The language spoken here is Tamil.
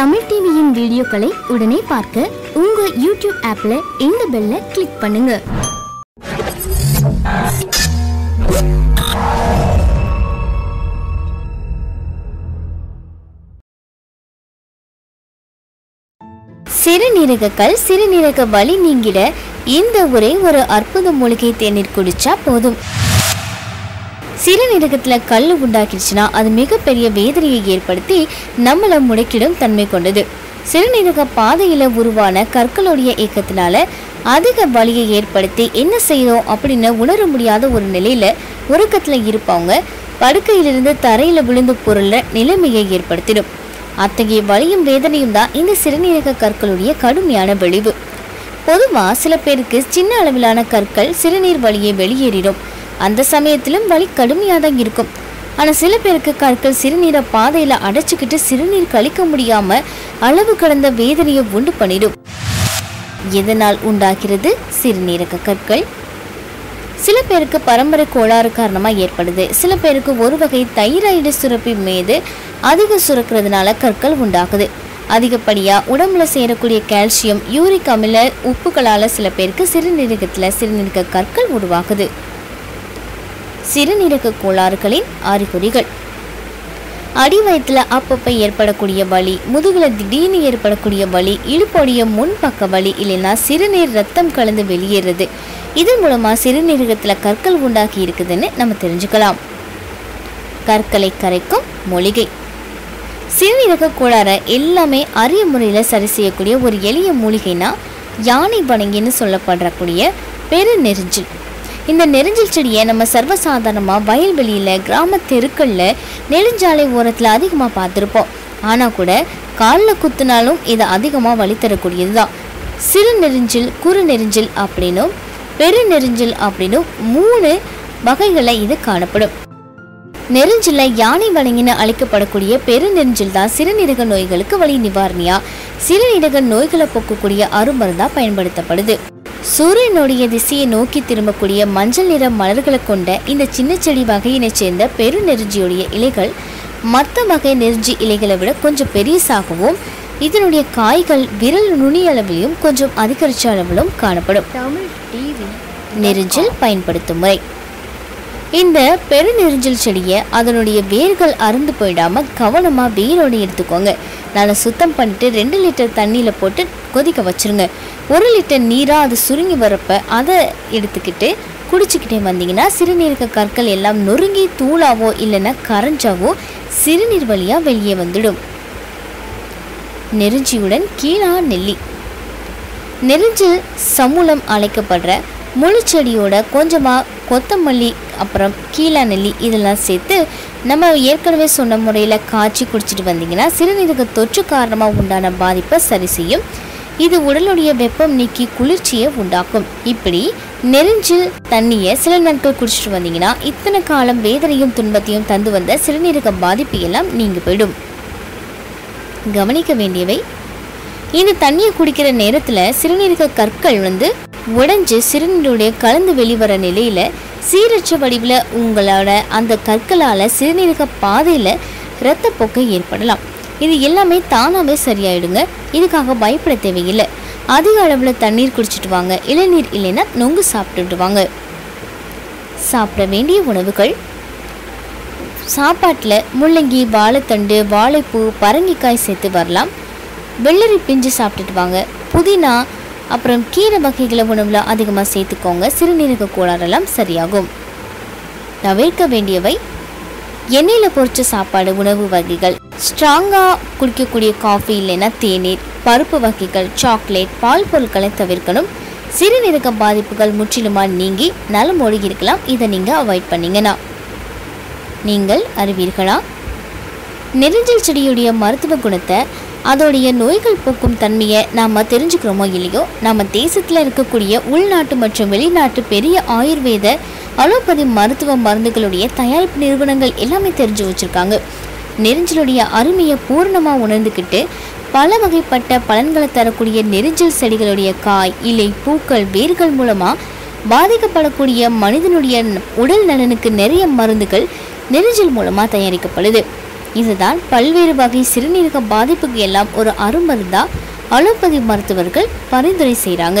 தமிழ் டிவியின் வீடியோக்களை உடனே பார்க்க உங்க யூடியூப் ஆப்ல இந்த பெல்ல கிளிக் பண்ணுங்க. சிறுநீரகக்கள் சிறுநீரக வலி நீங்கிட இந்த ஒரே ஒரு அற்புத மூலிகை தேநீர் குடிச்சா போதும். சிறுநீரகத்துல கல் உண்டாக்கிடுச்சுன்னா அது மிகப்பெரிய வேதனையை ஏற்படுத்தி நம்மளை முடக்கிடும் தன்மை கொண்டது. சிறுநீரக பாதையில உருவான கற்களுடைய இயக்கத்தினால அதிக வலியை ஏற்படுத்தி என்ன செய்யறோம் அப்படின்னு உணர முடியாத ஒரு நிலையில உறக்கத்துல இருப்பவங்க படுக்கையிலிருந்து தரையில விழுந்து பொருள நிலைமையை ஏற்படுத்திடும். அத்தகைய வலியும் வேதனையும் தான் இந்த சிறுநீரக கற்களுடைய கடுமையான விளைவு. பொதுவா சில பேருக்கு சின்ன அளவிலான கற்கள் சிறுநீர் வழியை வெளியேறிடும். அந்த சமயத்திலும் வலி கடுமையாக தான் இருக்கும் ஆனால் சில பேருக்கு கற்கள் சிறுநீரை பாதையில் அடைச்சிக்கிட்டு சிறுநீர் கழிக்க முடியாமல் அளவு கடந்த வேதனையை உண்டு பண்ணிடும். எதனால் உண்டாகிறது சிறுநீரக கற்கள்? சில பேருக்கு பரம்பரை கோளாறு காரணமாக ஏற்படுது. சில பேருக்கு ஒரு வகை தைராய்டு சுரப்பி மீது அதிக சுரக்கிறதுனால கற்கள் உண்டாகுது. அதிகப்படியாக உடம்புல சேரக்கூடிய கால்சியம் யூரிக் அமில உப்புகளால் சில பேருக்கு சிறுநீரகத்தில் சிறுநீரக கற்கள் உருவாகுது. சிறுநீரக கோளாறுகளின் அறிகுறிகள். அடி வயிற்றுல அப்பப்போ ஏற்படக்கூடிய வலி முதுகில் திடீர்னு ஏற்படக்கூடிய வலி இடுப்போடைய முன்பக்க வலி இல்லைன்னா சிறுநீர் ரத்தம் கலந்து வெளியேறுறது. இதன் மூலமாக சிறுநீரகத்தில் கற்கள் உண்டாகி இருக்குதுன்னு நம்ம தெரிஞ்சுக்கலாம். கற்களை கரைக்கும் மூலிகை. சிறுநீரக கோளாறை எல்லாமே அரிய முறையில் சரி செய்யக்கூடிய ஒரு எளிய மூலிகைனா யானை வணங்கின்னு சொல்லப்படக்கூடிய பெருநெருஞ்சில் இந்த நெருஞ்சில் செடியை நம்ம சர்வசாதாரணமாக வயல்வெளியில் கிராம தெருக்களில் நெடுஞ்சாலை ஓரத்தில் அதிகமாக பார்த்துருப்போம். ஆனால் கூட காலில் குத்துனாலும் இது அதிகமாக வழி தரக்கூடியது தான் சிறு நெருஞ்சில் குறு நெருஞ்சில் அப்படின்னும் பெரு நெருஞ்சில் அப்படின்னும் மூணு வகைகளை இது காணப்படும். நெருஞ்சில யானை வழங்கின அழைக்கப்படக்கூடிய பெருநெரிஞ்சில் தான் சிறுநீரக நோய்களுக்கு வழி நிவாரணியா சிறுநீரக நோய்களை போக்கக்கூடிய அருமருந்தா பயன்படுத்தப்படுது. சூரியனுடைய திசையை நோக்கி திரும்பக்கூடிய மஞ்சள் நிற மலர்களை கொண்ட இந்த சின்ன செடி வகையினை சேர்ந்த பெருநெருஞ்சியுடைய இலைகள் மற்ற வகை நெருஞ்சி இலைகளை விட கொஞ்சம் பெரியசாகவும் இதனுடைய காய்கள் விரல் நுனி அளவிலும் கொஞ்சம் அதிகரிச்ச அளவிலும் காணப்படும். நெரிஞ்சில் பயன்படுத்தும் முறை. இந்த பெருநெரிஞ்சல் செடியை அதனுடைய வேர்கள் அறுந்து போயிடாம கவனமா வேரோடு எடுத்துக்கோங்க. நல்லா சுத்தம் பண்ணிட்டு ரெண்டு லிட்டர் தண்ணியில போட்டு கொதிக்க வச்சிருங்க. ஒரு லிட்டர் நீரா அது சுருங்கி வரப்ப அதை எடுத்துக்கிட்டு குடிச்சிக்கிட்டே வந்தீங்கன்னா சிறுநீரக கற்கள் எல்லாம் நொறுங்கி தூளாவோ இல்லைன்னா கரைஞ்சாவோ சிறுநீர் வழியா வெளியே வந்துடும். நெருஞ்சியுடன் கீழா நெல்லி. நெருஞ்சு சமூலம் அழைக்கப்படுற முழுச்செடியோட கொஞ்சமாக கொத்தமல்லி அப்புறம் கீழா நெல்லி இதெல்லாம் சேர்த்து நம்ம ஏற்கனவே சொன்ன முறையில் காய்ச்சி குடிச்சிட்டு வந்தீங்கன்னா சிறுநீரக தொற்று காரணமாக உண்டான பாதிப்பை சரி செய்யும். இது உடலுடைய வெப்பம் நீக்கி குளிர்ச்சியை உண்டாக்கும். இப்படி நெருஞ்சில் தண்ணியை சில நாட்கள் குடிச்சிட்டு வந்தீங்கன்னா இத்தனை காலம் வேதனையும் துன்பத்தையும் தந்து வந்த சிறுநீரக பாதிப்பு எல்லாம் நீங்கி போயிடும். கவனிக்க வேண்டியவை இந்த தண்ணியை குடிக்கிற நேரத்தில் சிறுநீரக கற்கள் வந்து உடைஞ்சு சிறுநீருடைய கலந்து வெளிவர நிலையில் சீரற்ற வடிவில் உங்களோட அந்த கற்களால் சிறுநீரக பாதையில் இரத்தப்போக்கு ஏற்படலாம். இது எல்லாமே தானாகவே சரியாயிடுங்க. இதுக்காக பயப்பட தேவையில்லை. அதிக அளவில் தண்ணீர் குடிச்சிட்டு வாங்க. இளநீர் இல்லைன்னா நொங்கு சாப்பிட்டுட்டு வாங்க. சாப்பிட வேண்டிய உணவுகள். சாப்பாட்டில் முள்ளங்கி வாழைத்தண்டு வாழைப்பூ பரங்கிக்காய் சேர்த்து வரலாம். வெள்ளரி பிஞ்சு சாப்பிட்டுட்டு வாங்க. புதினா அப்புறம் கீரை வகைகளை உணவில் அதிகமாக சேர்த்துக்கோங்க. சிறுநீரக கோளாறெல்லாம் சரியாகும். தவிர்க்க வேண்டியவை எண்ணெயில் பொறிச்ச சாப்பாடு உணவு வகைகள். ஸ்ட்ராங்காக குடிக்கக்கூடிய காஃபி இல்லைன்னா தேநீர் பருப்பு வகைகள் சாக்லேட் பால் பொருட்களை தவிர்க்கணும். சிறுநீரக பாதிப்புகள் முற்றிலுமாக நீங்கி நலமோடு இருக்கலாம். இதை நீங்கள் அவாய்ட் பண்ணீங்கன்னா. நீங்கள் அறிவீர்களா? நெரிஞ்சல் செடியுடைய மருத்துவ குணத்தை அதோடைய நோய்கள் போக்கும் தன்மையை நாம் தெரிஞ்சுக்கிறோமோ இல்லையோ நம்ம தேசத்தில் இருக்கக்கூடிய உள்நாட்டு மற்றும் வெளிநாட்டு பெரிய ஆயுர்வேத அலோபதி மருத்துவ மருந்துகளுடைய தயாரிப்பு நிறுவனங்கள் எல்லாமே தெரிஞ்சு வச்சுருக்காங்க. நெரிஞ்சலுடைய அருமையை பூர்ணமாக உணர்ந்துக்கிட்டு பல வகைப்பட்ட பலன்களை தரக்கூடிய நெரிஞ்சல் செடிகளுடைய காய் இலை பூக்கள் வேர்கள் மூலமாக பாதிக்கப்படக்கூடிய மனிதனுடைய உடல் நலனுக்கு நிறைய மருந்துகள் நெரிஞ்சல் மூலமாக தயாரிக்கப்படுது. இதுதான் பல்வேறு வகை சிறுநீரக பாதிப்புக்கு எல்லாம் ஒரு அருமருந்தாக அலோபதி மருத்துவர்கள் பரிந்துரை செய்கிறாங்க